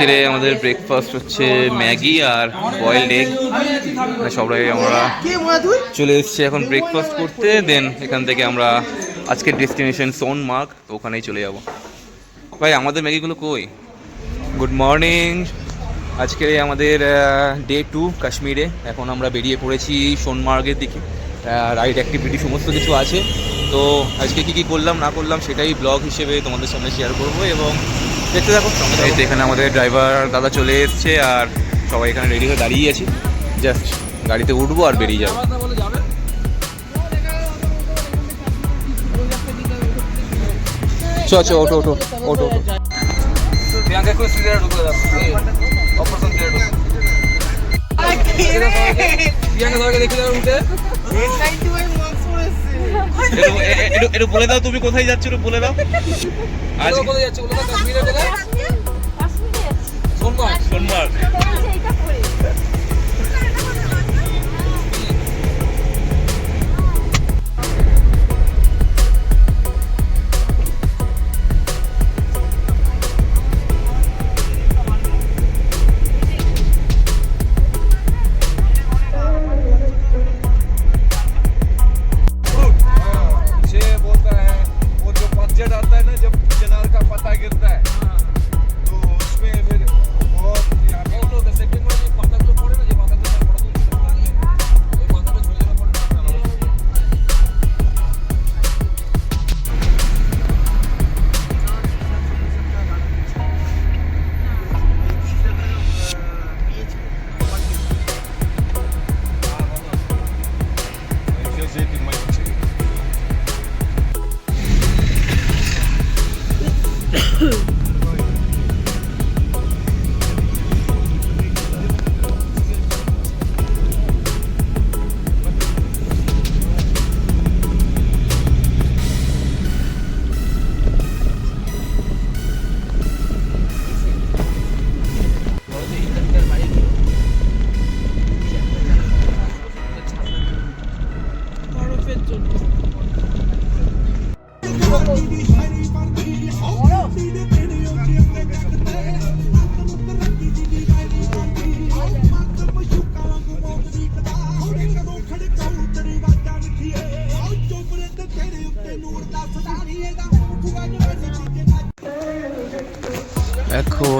আজকের আমাদের ব্রেকফাস্ট হচ্ছে ম্যাগি আর বয়েলড এগ সবাই আমরা চলে এসেছি এখন ব্রেকফাস্ট করতে। দেন এখান থেকে আমরা আজকের ডেস্টিনেশন সোন মার্ক তো ওখানেই চলে যাব। ভাই, আমাদের ম্যাগিগুলো কই? গুড মর্নিং আজকে আমাদের ডে টু কাশ্মীরে। এখন আমরা বেরিয়ে পড়েছি সোনমার্গের দিকে। রাইড অ্যাক্টিভিটি সমস্ত কিছু আছে। তো আজকে কী কী করলাম, না করলাম, সেটাই ব্লগ হিসেবে তোমাদের সামনে শেয়ার করব এবং দেখতে থাকো সঙ্গে এই তো এখানে আমাদের ড্রাইভার দাদা চলে এসছে আর সবাই এখানে রেডি হয়ে দাঁড়িয়ে আছি। জাস্ট গাড়িতে উঠবো আর বেরিয়ে যাব। চ চ ওটো ওটো ওটো ওটো একটু বলে দাও তুমি কোথায় যাচ্ছ একটু বলে দাও। আজ কোথায় যাচ্ছ বলে দাও কাশ্মীরে কোথায় সোমবার। সোমবার।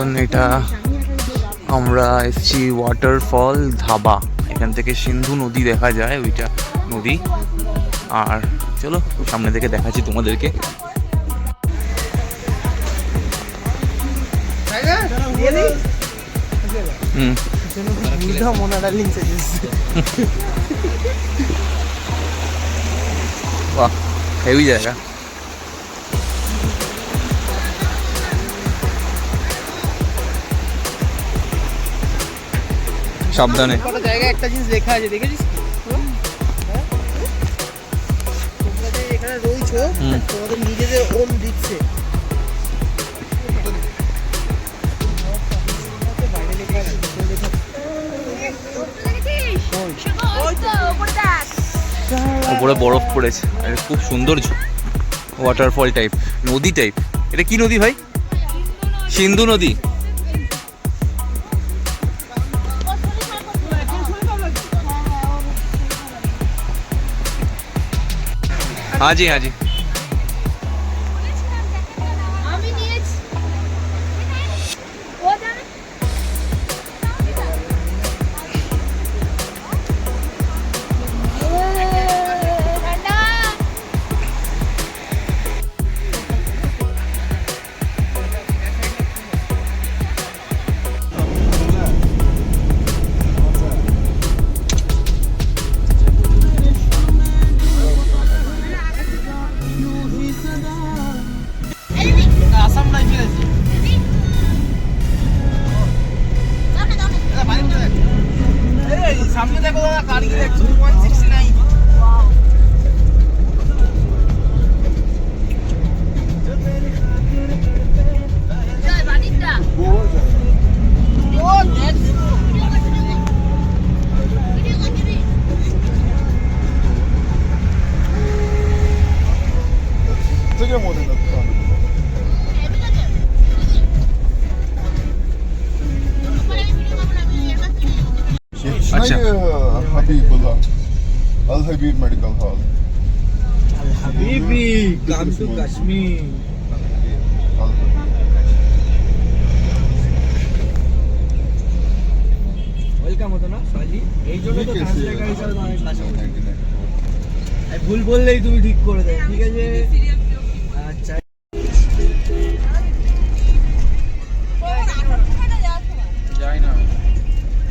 এখন এটা আমরা এসছি ওয়াটারফল ধাবা। এখান থেকে সিন্ধু নদী দেখা যায়, ওইটা নদী। আর চলো, সামনে থেকে দেখাচ্ছি তোমাদেরকে। হুম। বাহ, হেভি জায়গা। সাবধানে। জায়গায় একটা জিনিস লেখা আছে দেখেছিস এখানে রয়েছো তোমাদের নিজেদের ওন দিচ্ছে। উপরে বরফ পড়েছে আর খুব সুন্দর ওয়াটারফল টাইপ নদী টাইপ এটা কি নদী ভাই? সিন্ধু নদী। हाँ जी अल हबीब मेडिकल हॉल হাবিবি কাম টু কাশ্মীর ওয়েলকাম হতো না সাজি এই জন্য তো ট্রান্সলেটার হিসেবে অনেক কাজ করে। আর ভুল বললেই তুমি ঠিক করে দেয় ঠিক আছে আচ্ছা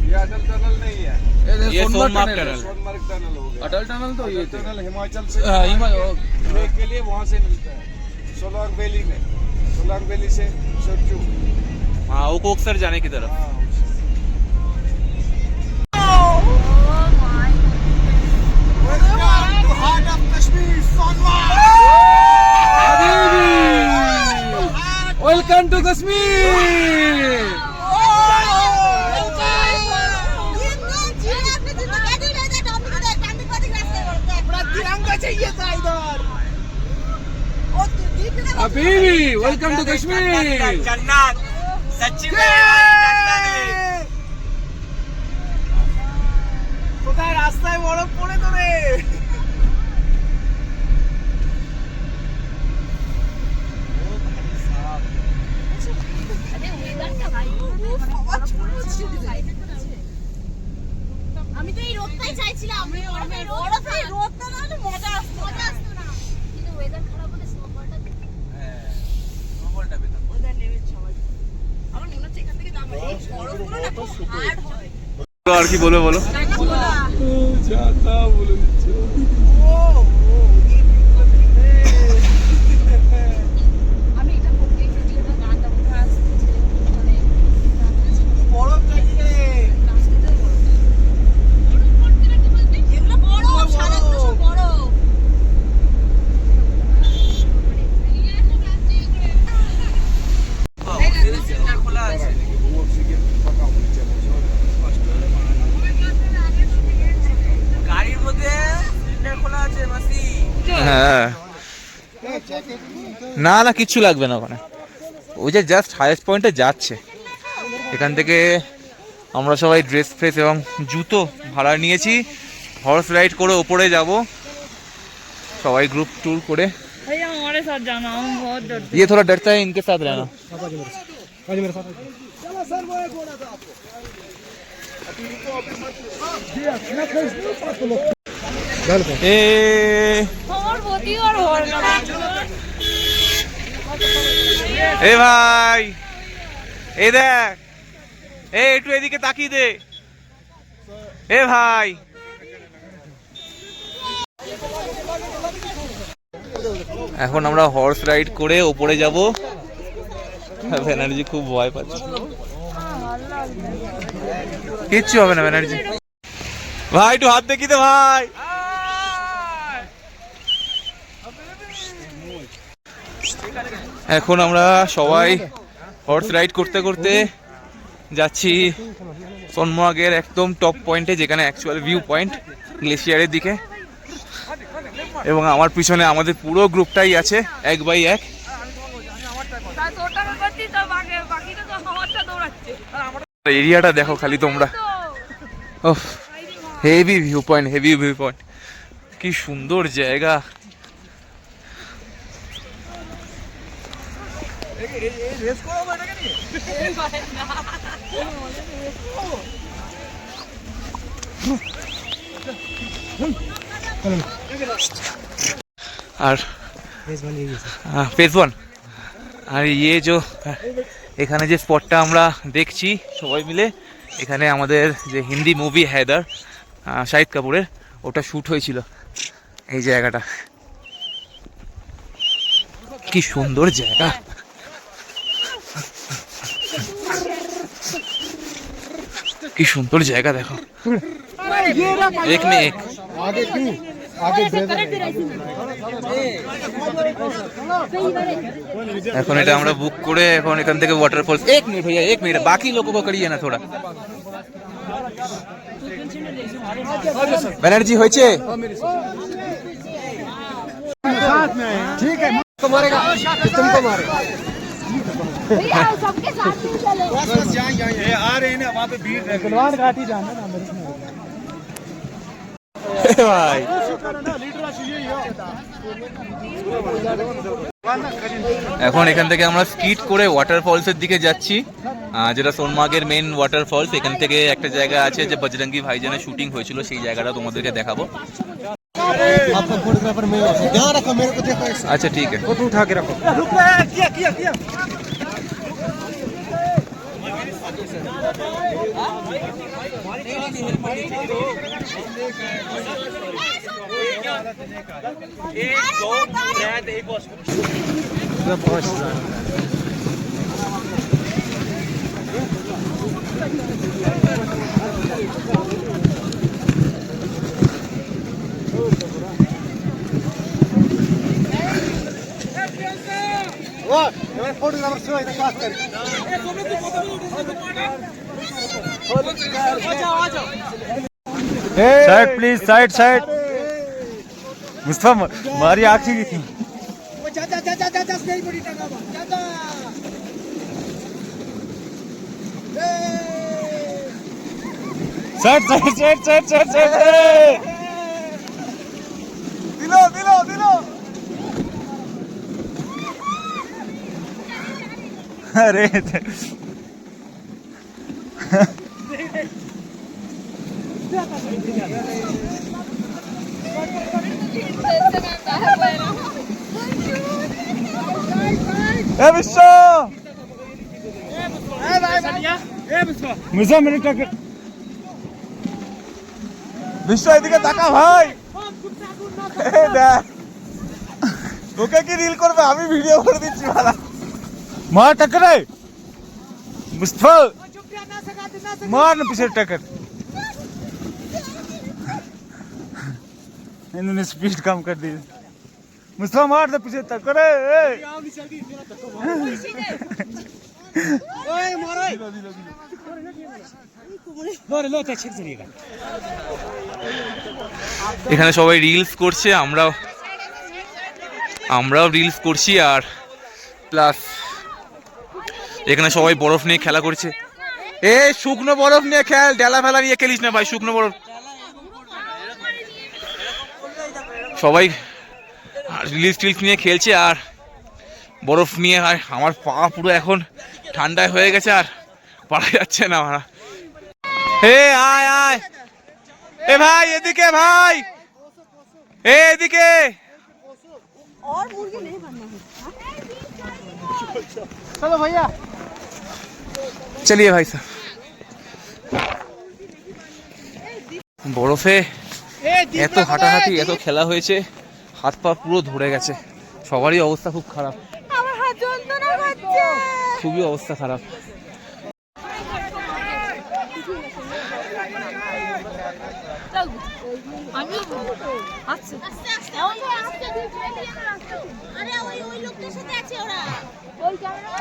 ये अटल टनल नहीं है ये सोनमार्ग टनल हो अटल टनल तो ये टनल हिमाचल से हाँ, हिमा- ब्रेक के लिए वहाँ से मिलता है। सोलार वैली में। सोलार वैली से सरचू। हाँ वो कोकसर जाने की तरफ़। हाँ ওয়েলকাম টু কাশ্মীর জান্নাত সচ্চি কোথায় রাস্তায় বরফ পড়ে তো রে আমি তো এই রোদটাই চাইছিলাম। বরফে রোদটা না হলে মজা আসতো মজা আসতো না। কিন্তু ওয়েদার খারাপ হলে স্নোফলটা ওদের নেমেছে সবাই আমার মনে হচ্ছে এখান থেকে দাম এই বরফগুলো না খুব হার্ড হয়। আর কি বলবে বলো? না না কিচ্ছু লাগবে না ওখানে ওই যে জাস্ট হাইয়েস্ট পয়েন্টে যাচ্ছে এখান থেকে আমরা সবাই ড্রেস ফ্রেস এবং জুতো ভাড়া নিয়েছি হর্স রাইড করে ওপরে যাব সবাই গ্রুপ टूर করে भैया हमारे साथ जाना हम बहुत डरते ये थोड़ा डरता है इनके साथ रहना ए हमारे बहुत ही और और এ ভাই, এ দেখ, এ একটু এদিকে তাকিয়ে দে। এ ভাই। এখন আমরা হর্স রাইড করে ওপরে যাব। ব্যানার্জি খুব ভয় পাচ্ছে। কিচ্ছু হবে না ব্যানার্জি। ভাই, একটু হাত দেখি দে ভাই। এখন আমরা সবাই হর্স রাইড করতে করতে যাচ্ছি সোনমার্গের একদম টপ পয়েন্টে যেখানে অ্যাকচুয়াল ভিউ পয়েন্ট গ্লেশিয়ারের দিকে। এবং আমার পিছনে আমাদের পুরো গ্রুপটাই আছে এক বাই এক। এরিয়াটা দেখো খালি তোমরা। Heavy view point heavy view point কি সুন্দর জায়গা। রেস করাবো নিয়ে আর ওয়ান আর ইয়ে যে, এখানে যে স্পটটা আমরা দেখছি, সবাই মিলে, এখানে আমাদের যে হিন্দি মুভি হায়দার শাহিদ কাপুরের, ওটা শ্যুট হয়েছিল। এই জায়গাটা। কি সুন্দর জায়গা। কি সুন্দর জায়গা দেখো। এক মে এখন এটা আমরা বুক করে এখন এখান থেকে ওয়াটারফলস এক মিনিট হয়ে এক মিনিট, বাকি লোক করিয়ে না থোড়া। ব্যানার্জি হয়েছে? ঠিক আছে भैया सबके साथ ही चलो आ रहे हैं ना वहाँ पे भीड़ है ভাই এখন এখান থেকে আমরা স্কিট করে ওয়াটারফলসের দিকে যাচ্ছি আহ, যেটা সোনমার্গের মেন ওয়াটারফলস এখান থেকে একটা জায়গা আছে যে বজরঙ্গি ভাইজানের শুটিং হয়েছিল সেই জায়গাটা তোমাদেরকে দেখাবো फोटोग्राफर मैं रखो मेरे को देखो अच्छा ठीक है। फ़ोटो उठा के रखो। किया किया किया एक दो side please side side. Mustafa, मारी आँख ही थी। Side side side side side side. Rate এ বিশ্ব! মিনিট বিশ্ব, এদিকে তাকা ভাই। তোকে কি রিল করবে? আমি ভিডিও করে দিচ্ছি ভালা মার टक्कर मुस्तफा मार ना पीछे टक्कर इन्होंने स्पीड कम कर दी मुस्तफा मार दे पीछे टक्कर ओए मारो लो लो तो छिड़ चलिएगा এখানে সবাই রিলস করছে আমরাও আমরাও রিলস করছি আর প্লাস এখানে সবাই বরফ নিয়ে খেলা করছে। এ শুকনো বরফ নিয়ে খেল ডেলা ফেলা নিয়ে খেলিস না ভাই শুকনো বরফ। সবাই রিলিজ টিলিজ নিয়ে খেলছে আর বরফ নিয়ে আর আমার পা পুরো এখন ঠান্ডায় হয়ে গেছে আর পারা যাচ্ছে না আমার হে আয় আয়। এ ভাই এদিকে ভাই। এ এদিকে। চলো ভাইয়া नहीं बनना है चलो भैया চলিয়ে ভাই স্যার বরফে এত হাঁটাহাঁটি এত খেলা হয়েছে হাত পা পুরো ধরে গেছে সবারই অবস্থা খুব খারাপ আমার হাত যন্ত্রণা করছে খুবই অবস্থা খারাপ আমি আচ্ছা আস্তে আস্তে ওই আস্তে ধীরে ধীরে আস্তে আরে ওই ওই লোকটার সাথে আছে ওরা ওই ক্যামেরা